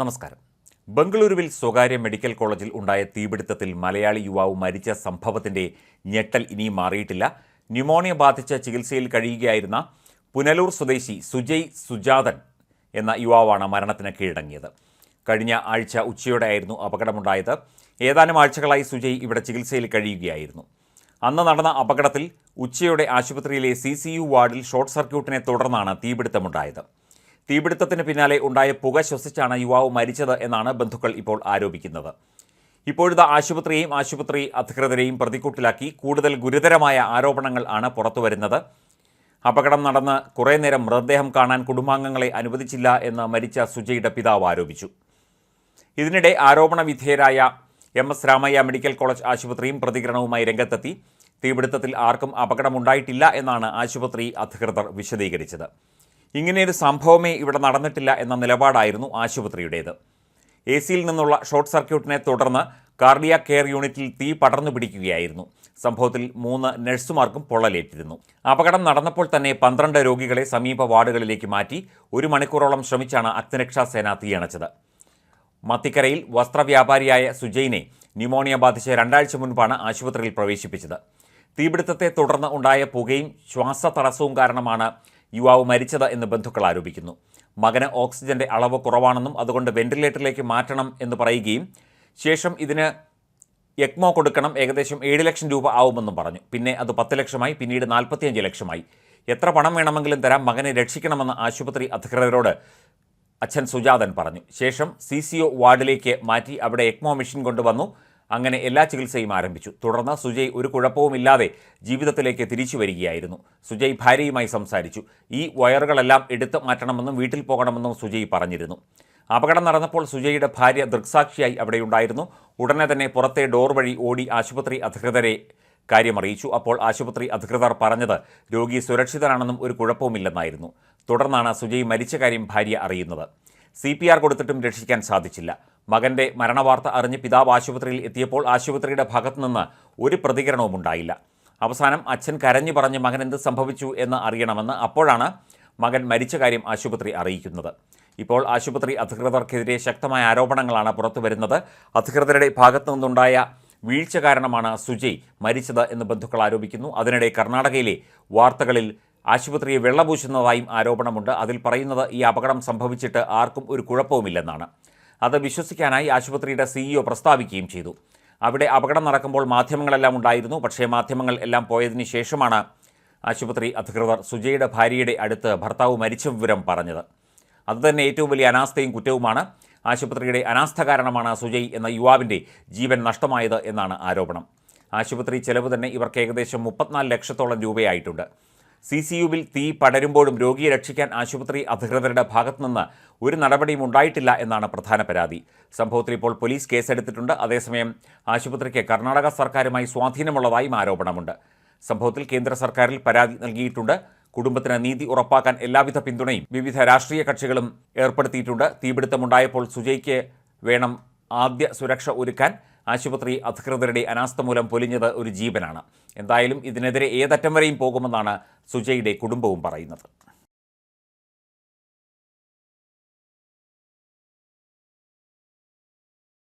നമസ്കാരം. ബംഗളൂരുവിൽ സ്വകാര്യ മെഡിക്കൽ കോളേജിൽ ഉണ്ടായ തീപിടുത്തത്തിൽ മലയാളി യുവാവ് മരിച്ച സംഭവത്തിന്റെ ഞെട്ടൽ ഇനിയും മാറിയിട്ടില്ല. ന്യൂമോണിയ ബാധിച്ച ചികിത്സയിൽ കഴിയുകയായിരുന്ന പുനലൂർ സ്വദേശി സുജയ് സുജാതൻ എന്ന യുവാവാണ് മരണത്തിന് കീഴടങ്ങിയത്. കഴിഞ്ഞ ആഴ്ച ഉച്ചയോടെയായിരുന്നു അപകടമുണ്ടായത്. ഏതാനും ആഴ്ചകളായി സുജയ് ഇവിടെ ചികിത്സയിൽ കഴിയുകയായിരുന്നു. അന്ന് നടന്ന അപകടത്തിൽ ഉച്ചയോടെ ആശുപത്രിയിലെ സി വാർഡിൽ ഷോർട്ട് സർക്യൂട്ടിനെ തുടർന്നാണ് തീപിടുത്തമുണ്ടായത്. തീപിടുത്തത്തിന് പിന്നാലെ ഉണ്ടായ പുക ശ്വസിച്ചാണ് യുവാവ് മരിച്ചത് എന്നാണ് ബന്ധുക്കൾ ഇപ്പോൾ ആരോപിക്കുന്നത്. ഇപ്പോഴത്തെ ആശുപത്രിയെയും ആശുപത്രി അധികൃതരെയും പ്രതിക്കൂട്ടിലാക്കി കൂടുതൽ ഗുരുതരമായ ആരോപണങ്ങൾ ആണ് പുറത്തുവരുന്നത്. അപകടം നടന്ന് കുറേ നേരം മൃതദേഹം കാണാൻ കുടുംബാംഗങ്ങളെ അനുവദിച്ചില്ല എന്ന് മരിച്ച സുജയുടെ പിതാവ് ആരോപിച്ചു. ഇതിനിടെ ആരോപണ വിധേയരായ M S Ramaiah medical college ആശുപത്രിയും പ്രതികരണവുമായി രംഗത്തെത്തി. തീപിടുത്തത്തിൽ ആർക്കും അപകടമുണ്ടായിട്ടില്ല എന്നാണ് ആശുപത്രി അധികൃതർ വിശദീകരിച്ചത്. ഇങ്ങനെയൊരു സംഭവമേ ഇവിടെ നടന്നിട്ടില്ല എന്ന നിലപാടായിരുന്നു ആശുപത്രിയുടേത്. എ സിയിൽ നിന്നുള്ള ഷോർട്ട് സർക്യൂട്ടിനെ തുടർന്ന് കാർഡിയ കെയർ യൂണിറ്റിൽ തീ പടർന്നു പിടിക്കുകയായിരുന്നു. സംഭവത്തിൽ മൂന്ന് നഴ്സുമാർക്കും പൊള്ളലേറ്റിരുന്നു. അപകടം നടന്നപ്പോൾ തന്നെ പന്ത്രണ്ട് രോഗികളെ സമീപ വാർഡുകളിലേക്ക് മാറ്റി ഒരു മണിക്കൂറോളം ശ്രമിച്ചാണ് അഗ്നിരക്ഷാസേന തീയണച്ചത് മത്തിക്കരയിൽ വസ്ത്രവ്യാപാരിയായ സുജയിനെ ന്യൂമോണിയ ബാധിച്ച് രണ്ടാഴ്ച മുൻപാണ് ആശുപത്രിയിൽ പ്രവേശിപ്പിച്ചത്. തീപിടുത്തത്തെ തുടർന്ന് ഉണ്ടായ പുകയും ശ്വാസതടസ്സവും കാരണമാണ് യുവാവ് മരിച്ചത് എന്ന് ബന്ധുക്കൾ ആരോപിക്കുന്നു. മകന് ഓക്സിജന്റെ അളവ് കുറവാണെന്നും അതുകൊണ്ട് വെന്റിലേറ്ററിലേക്ക് മാറ്റണം എന്ന് പറയുകയും ശേഷം ഇതിന് എക്മോ കൊടുക്കണം ഏകദേശം ഏഴ് ലക്ഷം രൂപ ആവുമെന്നും പറഞ്ഞു. പിന്നെ അത് പത്ത് ലക്ഷമായി പിന്നീട് നാൽപ്പത്തിയഞ്ച് ലക്ഷമായി. എത്ര പണം വേണമെങ്കിലും തരാം മകനെ രക്ഷിക്കണമെന്ന് ആശുപത്രി അധികൃതരോട് അച്ഛൻ സുജാതൻ പറഞ്ഞു. ശേഷം സി വാർഡിലേക്ക് മാറ്റി അവിടെ എക്മോ മെഷീൻ കൊണ്ടുവന്നു. അങ്ങനെ എല്ലാ ചികിത്സയും ആരംഭിച്ചു. തുടർന്ന് സുജയ് ഒരു കുഴപ്പവുമില്ലാതെ ജീവിതത്തിലേക്ക് തിരിച്ചു വരികയായിരുന്നു. സുജയ് ഭാര്യയുമായി സംസാരിച്ചു. ഈ വയറുകളെല്ലാം എടുത്തു മാറ്റണമെന്നും വീട്ടിൽ പോകണമെന്നും സുജയ് പറഞ്ഞിരുന്നു. അപകടം നടന്നപ്പോൾ സുജയുടെ ഭാര്യ ദൃക്സാക്ഷിയായി അവിടെയുണ്ടായിരുന്നു. ഉടനെ തന്നെ പുറത്തെ ഡോർ വഴി ഓടി ആശുപത്രി അധികൃതരെ കാര്യമറിയിച്ചു. അപ്പോൾ ആശുപത്രി അധികൃതർ പറഞ്ഞത് രോഗി സുരക്ഷിതനാണെന്നും ഒരു കുഴപ്പവുമില്ലെന്നായിരുന്നു. തുടർന്നാണ് സുജയ് മരിച്ച കാര്യം ഭാര്യ അറിയുന്നത്. സി പി ആർ കൊടുത്തിട്ടും രക്ഷിക്കാൻ സാധിച്ചില്ല. മകന്റെ മരണവാർത്ത അറിഞ്ഞ് പിതാവ് ആശുപത്രിയിൽ എത്തിയപ്പോൾ ആശുപത്രിയുടെ ഭാഗത്തുനിന്ന് ഒരു പ്രതികരണവും ഉണ്ടായില്ല. അവസാനം അച്ഛൻ കരഞ്ഞു പറഞ്ഞ് മകൻ എന്ത് സംഭവിച്ചു എന്ന് അറിയണമെന്ന് അപ്പോഴാണ് മകൻ മരിച്ച കാര്യം ആശുപത്രി അറിയിക്കുന്നത്. ഇപ്പോൾ ആശുപത്രി അധികൃതർക്കെതിരെ ശക്തമായ ആരോപണങ്ങളാണ് പുറത്തു വരുന്നത്. അധികൃതരുടെ ഭാഗത്തു നിന്നുണ്ടായ വീഴ്ച കാരണമാണ് സുജയ് മരിച്ചത് എന്ന് ബന്ധുക്കൾ ആരോപിക്കുന്നു. അതിനിടെ കർണാടകയിലെ വാർത്തകളിൽ ആശുപത്രിയെ വെള്ളപൂശുന്നതായും ആരോപണമുണ്ട്. അതിൽ പറയുന്നത് ഈ അപകടം സംഭവിച്ചിട്ട് ആർക്കും ഒരു കുഴപ്പവുമില്ലെന്നാണ്. അത് വിശ്വസിക്കാനായി ആശുപത്രിയുടെ സിഇഒ പ്രസ്താവിക്കുകയും ചെയ്തു. അവിടെ അപകടം നടക്കുമ്പോൾ മാധ്യമങ്ങളെല്ലാം ഉണ്ടായിരുന്നു. പക്ഷേ മാധ്യമങ്ങൾ എല്ലാം പോയതിനു ശേഷമാണ് ആശുപത്രി അധികൃതർ സുജയുടെ ഭാര്യയുടെ അടുത്ത് ഭർത്താവ് മരിച്ച വിവരം പറഞ്ഞത്. അതുതന്നെ ഏറ്റവും വലിയ അനാസ്ഥയും കുറ്റവുമാണ് ആശുപത്രിയുടെ അനാസ്ഥ കാരണമാണ് സുജയ് എന്ന യുവാവിന്റെ ജീവൻ നഷ്ടമായത് എന്നാണ് ആരോപണം. ആശുപത്രി ചെലവ് തന്നെ ഇവർക്ക് ഏകദേശം മുപ്പത്തിനാല് ലക്ഷത്തോളം രൂപയായിട്ടുണ്ട്. സി സി യുവിൽ തീ പടരുമ്പോഴും രോഗിയെ രക്ഷിക്കാൻ ആശുപത്രി അധികൃതരുടെ ഭാഗത്തുനിന്ന് ഒരു നടപടിയും ഉണ്ടായിട്ടില്ല എന്നാണ് പ്രധാന പരാതി. സംഭവത്തിൽ ഇപ്പോൾ പോലീസ് കേസെടുത്തിട്ടുണ്ട്. അതേസമയം ആശുപത്രിക്ക് കർണാടക സർക്കാരുമായി സ്വാധീനമുള്ളതായും ആരോപണമുണ്ട്. സംഭവത്തിൽ കേന്ദ്ര സർക്കാരിൽ പരാതി നൽകിയിട്ടുണ്ട്. കുടുംബത്തിന് നീതി ഉറപ്പാക്കാൻ എല്ലാവിധ പിന്തുണയും വിവിധ രാഷ്ട്രീയ കക്ഷികളും ഏർപ്പെടുത്തിയിട്ടുണ്ട്. തീപിടുത്തമുണ്ടായപ്പോൾ സുജയ്ക്ക് വേണം ആദ്യ സുരക്ഷ ഒരുക്കാൻ. ആശുപത്രി അധികൃതരുടെ അനാസ്ഥ മൂലം പൊലിഞ്ഞത് ഒരു ജീവനാണ്. എന്തായാലും ഇതിനെതിരെ ഏതറ്റം വരെയും പോകുമെന്നാണ് സുജയുടെ കുടുംബവും പറയുന്നത്.